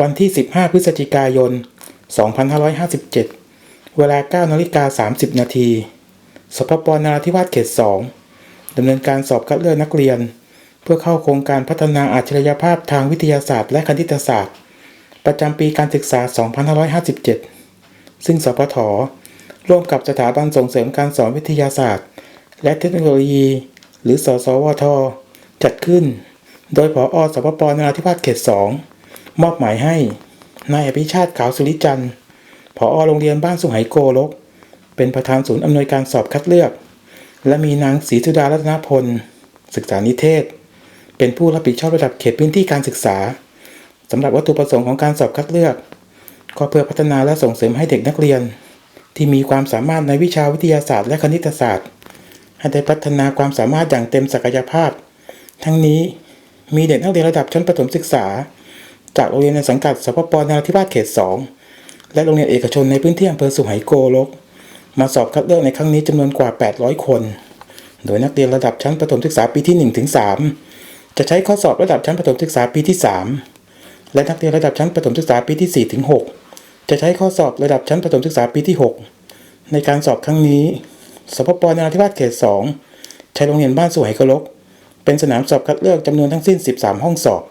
วันที่ 15 พฤศจิกายน 2557 เวลา9นาฬิกา30 นาทีสพปนราธิวาสเขต 2ดำเนินการสอบคัดเลือกนักเรียน เพื่อเข้าโครงการพัฒนาอัจฉริยภาพทางวิทยาศาสตร์และคณิตศาสตร์ ประจำปีการศึกษา 2557 ซึ่งสพทร่วมกับสถาบันส่งเสริมการสอนวิทยาศาสตร์ และเทคโนโลยี หรือสสวท จัดขึ้น โดยผอสพปนราธิวาสเขต 2 มอบหมายให้นายอภิชาติขาวสุริจันทร์ผอโรงเรียนบ้านสุไหโกลก เป็นประธานศูนย์อำนวยการสอบคัดเลือก และมีนางศรีสุดารัตนพล ศึกษานิเทศ เป็นผู้รับผิดชอบระดับเขตพื้นที่การศึกษาสำหรับวัตถุประสงค์ของการสอบคัดเลือก ก็เพื่อพัฒนาและส่งเสริมให้เด็กนักเรียน ที่มีความสามารถในวิชาวิทยาศาสตร์และคณิตศาสตร์ ให้ได้พัฒนาความสามารถอย่างเต็มศักยภาพ ทั้งนี้มีเด็กนักเรียนระดับชั้นประถมศึกษา จากโรงเรียนในสังกัดสพปนราธิวาสเขต 2 และโรงเรียนเอกชนในพื้นที่อำเภอสุไหงโกลก มาสอบคัดเลือกในครั้งนี้จำนวนกว่า 800 คน โดยนักเรียนระดับชั้นประถมศึกษาปีที่1ถึง3จะใช้ข้อสอบระดับชั้นประถมศึกษาปีที่ 3 และนักเรียนระดับชั้นประถมศึกษาปีที่4ถึง6จะใช้ข้อสอบระดับชั้นประถมศึกษาปีที่ 6 ในการสอบครั้งนี้สพปนราธิวาสเขต 2 ใช้โรงเรียนบ้านสุไหงโกลก เป็นสนามสอบคัดเลือกจำนวนทั้งสิ้น 13 ห้องสอบ